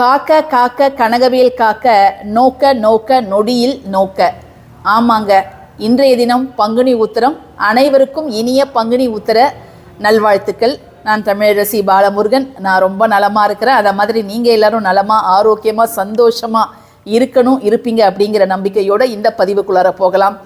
காக்க காக்க கனகவேல் காக்க நோக்க நோக்க நொடியில் நோக்க. ஆமாங்க. இன்றைய தினம் பங்குனி உத்தரம். அனைவருக்கும் இனிய பங்குனி உத்தர நல்வாழ்த்துக்கள். நான் தமிழரசி பாலமுருகன். நான் ரொம்ப நலமாக இருக்கிறேன். அதை மாதிரி நீங்கள் எல்லாரும் நலமாக ஆரோக்கியமாக சந்தோஷமாக இருக்கணும் இருப்பீங்க அப்படிங்கிற நம்பிக்கையோடு இந்த பதிவுக்குள்ளார போகலாம்.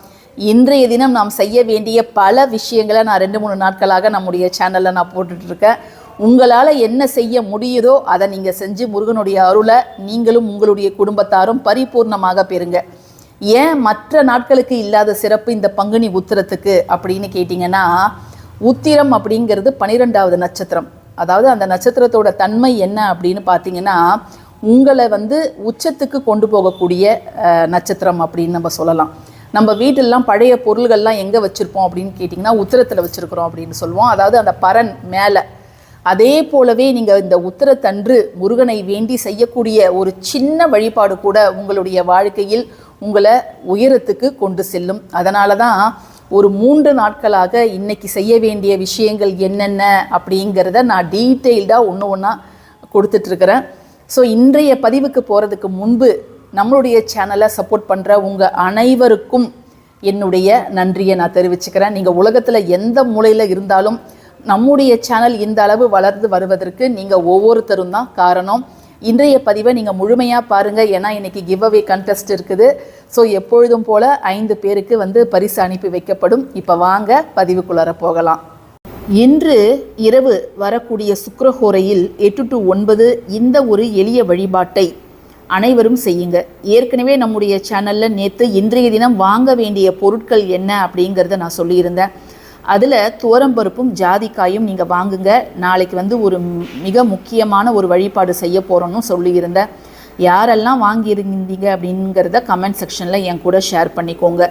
இன்றைய தினம் நாம் செய்ய வேண்டிய பல விஷயங்களை நான் ரெண்டு மூணு நாட்களாக நம்முடைய சேனலில் நான் போட்டுட்ருக்கேன் உங்களால் என்ன செய்ய முடியுதோ அதை நீங்கள் செஞ்சு முருகனுடைய அருளை நீங்களும் உங்களுடைய குடும்பத்தாரும் பரிபூர்ணமாக பெறுங்க. ஏன் மற்ற நாட்களுக்கு இல்லாத சிறப்பு இந்த பங்குனி உத்திரத்துக்கு அப்படின்னு கேட்டிங்கன்னா உத்திரம் அப்படிங்கிறது பனிரெண்டாவது நட்சத்திரம். அதாவது அந்த நட்சத்திரத்தோட தன்மை என்ன அப்படின்னு பார்த்தீங்கன்னா உங்களை வந்து உச்சத்துக்கு கொண்டு போகக்கூடிய நட்சத்திரம் அப்படின்னு நம்ம சொல்லலாம். நம்ம வீட்டிலலாம் பழைய பொருள்கள்லாம் எங்கே வச்சுருப்போம் அப்படின்னு கேட்டிங்கன்னா உத்திரத்தில் வச்சுருக்குறோம் அப்படின்னு சொல்லுவோம். அதாவது அந்த பரன் மேலே அதே போலவே நீங்கள் இந்த உத்தரத்தன்று முருகனை வேண்டி செய்யக்கூடிய ஒரு சின்ன வழிபாடு கூட உங்களுடைய வாழ்க்கையில் உங்களை உயரத்துக்கு கொண்டு செல்லும். அதனால தான் ஒரு மூன்று நாட்களாக இன்னைக்கு செய்ய வேண்டிய விஷயங்கள் என்னென்ன அப்படிங்கிறத நான் டீட்டெயில்டாக ஒன்று ஒன்றா கொடுத்துட்ருக்கிறேன். ஸோ இன்றைய பதிவுக்கு போகிறதுக்கு முன்பு நம்மளுடைய சேனலை சப்போர்ட் பண்ணுற உங்கள் அனைவருக்கும் என்னுடைய நன்றியை நான் தெரிவிச்சுக்கிறேன். நீங்கள் உலகத்தில் எந்த மூலையில் இருந்தாலும் நம்முடைய சேனல் இந்த அளவு வளர்ந்து வருவதற்கு நீங்கள் ஒவ்வொருத்தரும் தான் காரணம். இன்றைய பதிவை நீங்கள் முழுமையாக பாருங்கள் ஏன்னா இன்றைக்கி கிவ் அவே கண்டெஸ்ட் இருக்குது. ஸோ எப்பொழுதும் போல் ஐந்து பேருக்கு வந்து பரிசு அனுப்பி வைக்கப்படும். இப்போ வாங்க பதிவுக்குள்ளார போகலாம். இன்று இரவு வரக்கூடிய சுக்கரஹோரையில் எட்டு டு ஒன்பது இந்த ஒரு எளிய வழிபாட்டை அனைவரும் செய்யுங்க. ஏற்கனவே நம்முடைய சேனலில் நேற்று இன்றைய தினம் வாங்க வேண்டிய பொருட்கள் என்ன அப்படிங்கிறத நான் சொல்லியிருந்தேன். அதில் துவரம்பருப்பும் ஜாதிக்காயும் நீங்கள் வாங்குங்க. நாளைக்கு வந்து ஒரு மிக முக்கியமான ஒரு வழிபாடு செய்ய போகிறோன்னு சொல்லியிருந்தேன் யாரெல்லாம் வாங்கியிருந்தீங்க அப்படிங்கிறத கமெண்ட் செக்ஷனில் என் கூட ஷேர் பண்ணிக்கோங்க.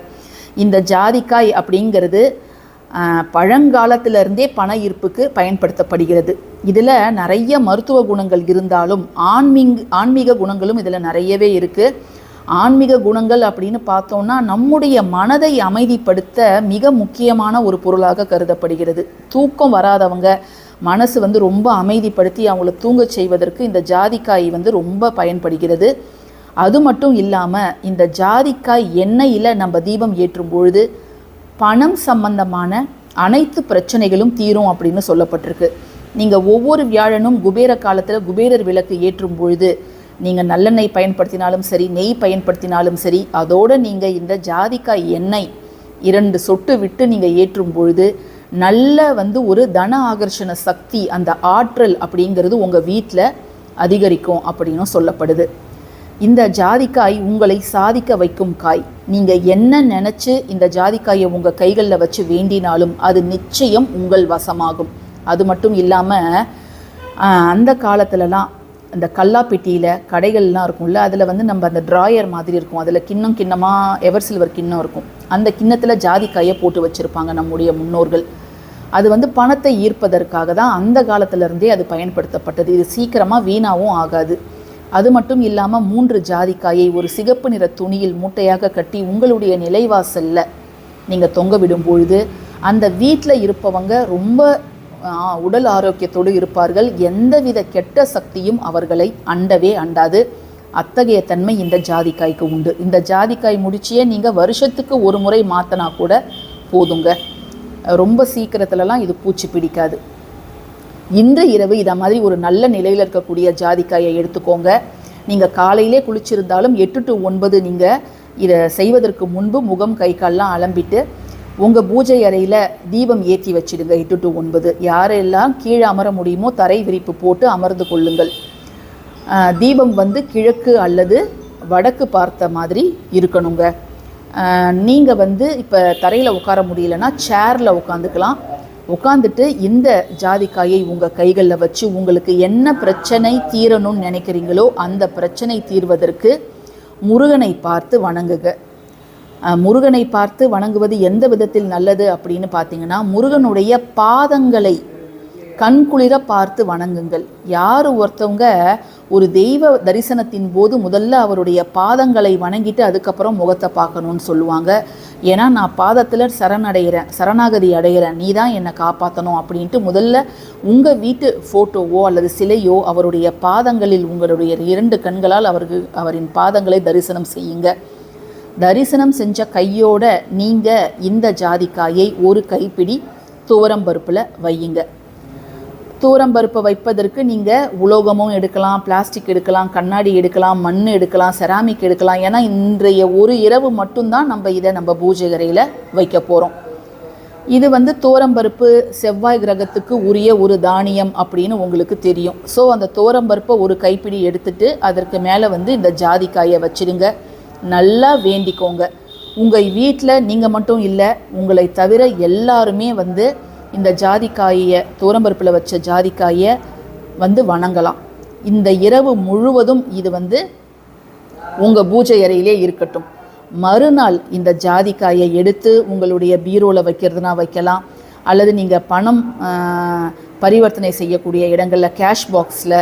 இந்த ஜாதிக்காய் அப்படிங்கிறது பழங்காலத்திலிருந்தே பண ஈர்ப்புக்கு பயன்படுத்தப்படுகிறது. இதில் நிறைய மருத்துவ குணங்கள் இருந்தாலும் ஆன்மீங் ஆன்மீக குணங்களும் இதில் நிறையவே இருக்குது ஆன்மீக குணங்கள் அப்படின்னு பார்த்தோம்னா நம்முடைய மனதை அமைதிப்படுத்த மிக முக்கியமான ஒரு பொருளாக கருதப்படுகிறது. தூக்கம் வராதவங்க மனசு வந்து ரொம்ப அமைதிப்படுத்தி அவங்கள தூங்கச் செய்வதற்கு இந்த ஜாதிக்காய் வந்து ரொம்ப பயன்படுகிறது. அது மட்டும் இல்லாமல் இந்த ஜாதிக்காய் எண்ணெயில் நம்ம தீபம் ஏற்றும் பொழுது பணம் சம்பந்தமான அனைத்து பிரச்சனைகளும் தீரும் அப்படின்னு சொல்லப்பட்டிருக்கு. நீங்கள் ஒவ்வொரு வியாழனும் குபேர காலத்தில் குபேரர் விளக்கு ஏற்றும் பொழுது நீங்கள் நல்லெண்ணெய் பயன்படுத்தினாலும் சரி நெய் பயன்படுத்தினாலும் சரி அதோடு நீங்கள் இந்த ஜாதிக்காய் எண்ணெய் இரண்டு சொட்டு விட்டு நீங்கள் ஏற்றும் பொழுது நல்ல வந்து ஒரு தன ஆகர்ஷண சக்தி அந்த ஆற்றல் அப்படிங்கிறது உங்கள் வீட்டில் அதிகரிக்கும் அப்படின்னும் சொல்லப்படுது. இந்த ஜாதிக்காய் உங்களை சாதிக்க வைக்கும் காய். நீங்கள் என்ன நினச்சி இந்த ஜாதிக்காயை உங்கள் கைகளில் வச்சு வேண்டினாலும் அது நிச்சயம் உங்கள் வசமாகும். அது மட்டும் இல்லாமல் அந்த காலத்துலலாம் அந்த கல்லாப்பெட்டியில் கடைகள்லாம் இருக்கும்ல அதில் வந்து நம்ம அந்த ட்ராயர் மாதிரி இருக்கும். அதில் கிண்ணம் கிண்ணமாக எவர் சில்வர் கிண்ணம் இருக்கும். அந்த கிண்ணத்தில் ஜாதிக்காயை போட்டு வச்சுருப்பாங்க நம்முடைய முன்னோர்கள். அது வந்து பணத்தை ஈர்ப்பதற்காக தான் அந்த காலத்திலருந்தே அது பயன்படுத்தப்பட்டது. இது சீக்கிரமாக வீணாகவும் ஆகாது. அது மட்டும் இல்லாமல் மூன்று ஜாதிக்காயை ஒரு சிகப்பு நிற துணியில் மூட்டையாக கட்டி உங்களுடைய நிலைவாசலில் நீங்கள் தொங்க விடும் பொழுது அந்த வீட்டில் இருப்பவங்க ரொம்ப உடல் ஆரோக்கியத்தோடு இருப்பார்கள். எந்தவித கெட்ட சக்தியும் அவர்களை அண்டவே அண்டாது. அத்தகைய தன்மை இந்த ஜாதிக்காய்க்கு உண்டு. இந்த ஜாதிக்காய் முடிச்சியே நீங்கள் வருஷத்துக்கு ஒரு முறை மாற்றினா கூட போதுங்க. ரொம்ப சீக்கிரத்துலலாம் இது பூச்சி பிடிக்காது. இன்று இரவு இதை மாதிரி ஒரு நல்ல நிலையில் இருக்கக்கூடிய ஜாதிக்காயை எடுத்துக்கோங்க. நீங்கள் காலையிலே குளிச்சிருந்தாலும் எட்டு டு ஒன்பது நீங்கள் இதை செய்வதற்கு முன்பு முகம் கை கால்லாம் அலம்பிட்டு உங்கள் பூஜை அறையில் தீபம் ஏற்றி வச்சிடுங்க எட்டு டு ஒன்பது. யாரெல்லாம் கீழே அமர முடியுமோ தரை விரிப்பு போட்டு அமர்ந்து கொள்ளுங்கள். தீபம் வந்து கிழக்கு அல்லது வடக்கு பார்த்த மாதிரி இருக்கணுங்க. நீங்கள் வந்து இப்போ தரையில் உட்கார முடியலன்னா சேரில் உட்காந்துக்கலாம். உட்காந்துட்டு இந்த ஜாதிக்காயை உங்கள் கைகளில் வச்சு உங்களுக்கு என்ன பிரச்சனை தீரணும்னு நினைக்கிறீங்களோ அந்த பிரச்சனை தீர்வதற்கு முருகனை பார்த்து வணங்குங்க. முருகனை பார்த்து வணங்குவது எந்த விதத்தில் நல்லது அப்படின்னு பார்த்தீங்கன்னா முருகனுடைய பாதங்களை கண்குளிர பார்த்து வணங்குங்கள். யார் ஒருத்தவங்க ஒரு தெய்வ தரிசனத்தின் போது முதல்ல அவருடைய பாதங்களை வணங்கிட்டு அதுக்கப்புறம் முகத்தை பார்க்கணும்னு சொல்லுவாங்க. ஏன்னா நான் பாதத்தில் சரணடைகிறேன் சரணாகதி அடைகிறேன் நீ தான் என்னை காப்பாற்றணும் அப்படின்ட்டு முதல்ல உங்கள் வீட்டு ஃபோட்டோவோ அல்லது சிலையோ அவருடைய பாதங்களில் உங்களுடைய இரண்டு கண்களால் அவருக்கு அவரின் பாதங்களை தரிசனம் செய்யுங்க. தரிசனம் செஞ்ச கையோட நீங்கள் இந்த ஜாதிக்காயை ஒரு கைப்பிடி துவரம் பருப்பில் வையுங்க. தூரம் பருப்பை வைப்பதற்கு நீங்கள் உலோகமும் எடுக்கலாம் பிளாஸ்டிக் எடுக்கலாம் கண்ணாடி எடுக்கலாம் மண் எடுக்கலாம் செராமிக் எடுக்கலாம். ஏன்னா இன்றைய ஒரு இரவு மட்டும்தான் நம்ம இதை நம்ம பூஜை அறையில் வைக்க போகிறோம் இது வந்து தோரம்பருப்பு செவ்வாய் கிரகத்துக்கு உரிய ஒரு தானியம் அப்படின்னு உங்களுக்கு தெரியும். ஸோ அந்த தோரம்பருப்பை ஒரு கைப்பிடி எடுத்துட்டு அதற்கு மேலே வந்து இந்த ஜாதிக்காயை வச்சிடுங்க. நல்லா வேண்டிக்கோங்க. உங்கள் வீட்டில் நீங்கள் மட்டும் இல்லை உங்களை தவிர எல்லாருமே வந்து இந்த ஜாதிக்காயை தோரம்பருப்பில் வச்ச ஜாதிக்காயை வந்து வணங்கலாம். இந்த இரவு முழுவதும் இது வந்து உங்கள் பூஜை அறையிலே இருக்கட்டும். மறுநாள் இந்த ஜாதிக்காயை எடுத்து உங்களுடைய பீரோவில் வைக்கிறதுனா வைக்கலாம். அல்லது நீங்கள் பணம் பரிவர்த்தனை செய்யக்கூடிய இடங்களில் கேஷ் பாக்ஸில்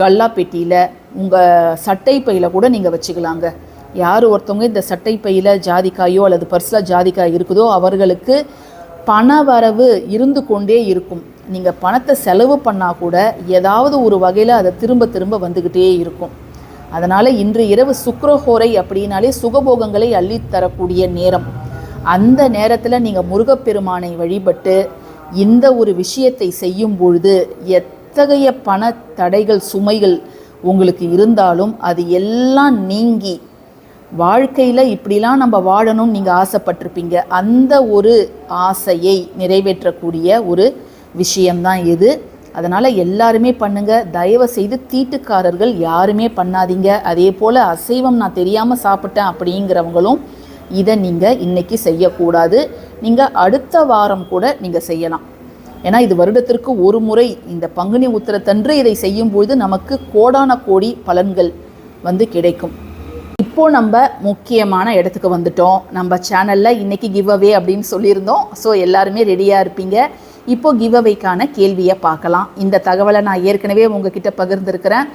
கல்லாப்பெட்டியில் உங்கள் சட்டை பையில் கூட நீங்கள் வச்சுக்கலாங்க. யார் ஒருத்தவங்க இந்த சட்டை பையில் ஜாதிக்காயோ அல்லது பர்ஸில் ஜாதிக்காய் இருக்குதோ அவர்களுக்கு பண வரவு இருந்து கொண்டே இருக்கும். நீங்கள் பணத்தை செலவு பண்ணால் கூட ஏதாவது ஒரு வகையில் அதை திரும்ப திரும்ப வந்துக்கிட்டே இருக்கும். அதனால் இன்று இரவு சுக்ரஹோரை அப்படின்னாலே சுகபோகங்களை அள்ளித்தரக்கூடிய நேரம். அந்த நேரத்தில் நீங்கள் முருகப்பெருமானை வழிபட்டு இந்த ஒரு விஷயத்தை செய்யும் பொழுது எத்தகைய பண தடைகள் சுமைகள் உங்களுக்கு இருந்தாலும் அது எல்லாம் நீங்கி வாழ்க்கையில் இப்படிலாம் நம்ம வாழணும்னு நீங்கள் ஆசைப்பட்டிருப்பீங்க. அந்த ஒரு ஆசையை நிறைவேற்றக்கூடிய ஒரு விஷயம்தான் இது. அதனால் எல்லாருமே பண்ணுங்கள் தயவு செய்து தீட்டுக்காரர்கள் யாருமே பண்ணாதீங்க. அதே போல் அசைவம் நான் தெரியாமல் சாப்பிட்டேன் அப்படிங்கிறவங்களும் இதை நீங்கள் இன்றைக்கி செய்யக்கூடாது. நீங்கள் அடுத்த வாரம் கூட நீங்கள் செய்யலாம். ஏன்னா இது வருடத்திற்கு ஒரு முறை இந்த பங்குனி உத்திரத்தன்று இதை செய்யும்பொழுது நமக்கு கோடான கோடி பலன்கள் வந்து கிடைக்கும். இப்போ நம்ம முக்கியமான இடத்துக்கு வந்துட்டோம். நம்ம சேனலில் இன்றைக்கி கிவ் அவே அப்படின்னு சொல்லியிருந்தோம். ஸோ எல்லாருமே ரெடியாக இருப்பீங்க. இப்போது கிவ் அவேக்கான கேள்வியை பார்க்கலாம். இந்த தகவலை நான் ஏற்கனவே உங்ககிட்ட பகிர்ந்திருக்கிறேன்.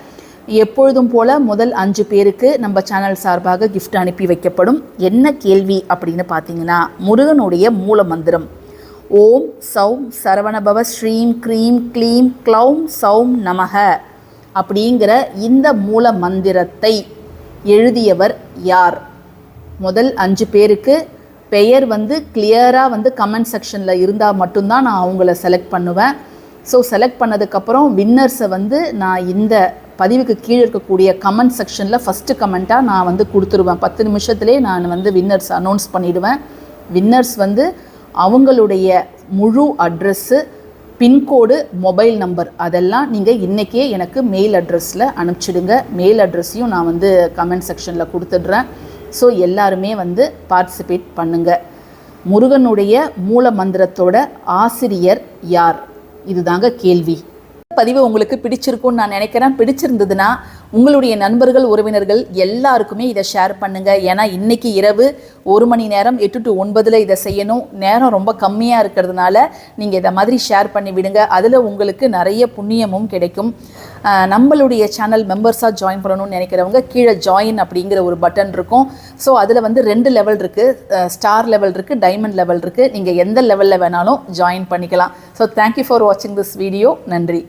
எப்பொழுதும் போல முதல் அஞ்சு பேருக்கு நம்ம சேனல் சார்பாக கிஃப்ட் அனுப்பி வைக்கப்படும். என்ன கேள்வி அப்படின்னு பார்த்தீங்கன்னா முருகனுடைய மூல மந்திரம் ஓம் சௌம் சரவணபவ ஸ்ரீம் க்ரீம் க்ளீம் க்ளௌம் சௌம் நமக அப்படிங்கிற இந்த மூல மந்திரத்தை எழுதியவர் யார்? முதல் அஞ்சு பேருக்கு பெயர் வந்து கிளியராக வந்து கமெண்ட் செக்ஷனில் இருந்தால் மட்டும்தான் நான் அவங்கள செலக்ட் பண்ணுவேன். ஸோ செலக்ட் பண்ணதுக்கப்புறம் வின்னர்ஸை வந்து நான் இந்த பதிவுக்கு கீழே இருக்கக்கூடிய கமெண்ட் செக்ஷனில் ஃபஸ்ட்டு கமெண்ட்டாக நான் வந்து கொடுத்துருவேன். பத்து நிமிஷத்துலேயே நான் வந்து வின்னர்ஸ் அனௌன்ஸ் பண்ணிவிடுவேன் வின்னர்ஸ் வந்து அவங்களுடைய முழு அட்ரஸ்ஸு பின்கோடு மொபைல் நம்பர் அதெல்லாம் நீங்கள் இன்றைக்கே எனக்கு மெயில் அட்ரஸில் அனுப்பிச்சிடுங்க. மெயில் அட்ரஸையும் நான் வந்து கமெண்ட் செக்ஷனில் கொடுத்துட்றேன். ஸோ எல்லாருமே வந்து பார்ட்டிசிபேட் பண்ணுங்கள் முருகனுடைய மூல மந்திரத்தோட ஆசிரியர் யார்? இதுதாங்க கேள்வி. பதிவு உங்களுக்கு பிடிச்சிருக்கும்னு நான் நினைக்கிறேன். பிடிச்சிருந்ததுன்னா உங்களுடைய நண்பர்கள் உறவினர்கள் எல்லாருக்குமே இதை ஷேர் பண்ணுங்க. ஏன்னா இன்னைக்கு இரவு ஒரு மணி நேரம் எட்டு டு ஒன்பதில் இதை செய்யணும். நேரம் ரொம்ப கம்மியாக இருக்கிறதுனால நீங்கள் இதை மாதிரி ஷேர் பண்ணி விடுங்க. அதில் உங்களுக்கு நிறைய புண்ணியமும் கிடைக்கும். நம்மளுடைய சேனல் மெம்பர்ஸாக ஜாயின் பண்ணணும்னு நினைக்கிறவங்க கீழே ஜாயின் அப்படிங்கிற ஒரு பட்டன் இருக்கும். ஸோ அதில் வந்து ரெண்டு லெவல் இருக்குது ஸ்டார் லெவல் இருக்குது டைமண்ட் லெவல் இருக்குது நீங்கள் எந்த லெவலில் வேணாலும் ஜாயின் பண்ணிக்கலாம். ஸோ தேங்க்யூ ஃபார் வாட்சிங் திஸ் வீடியோ நன்றி.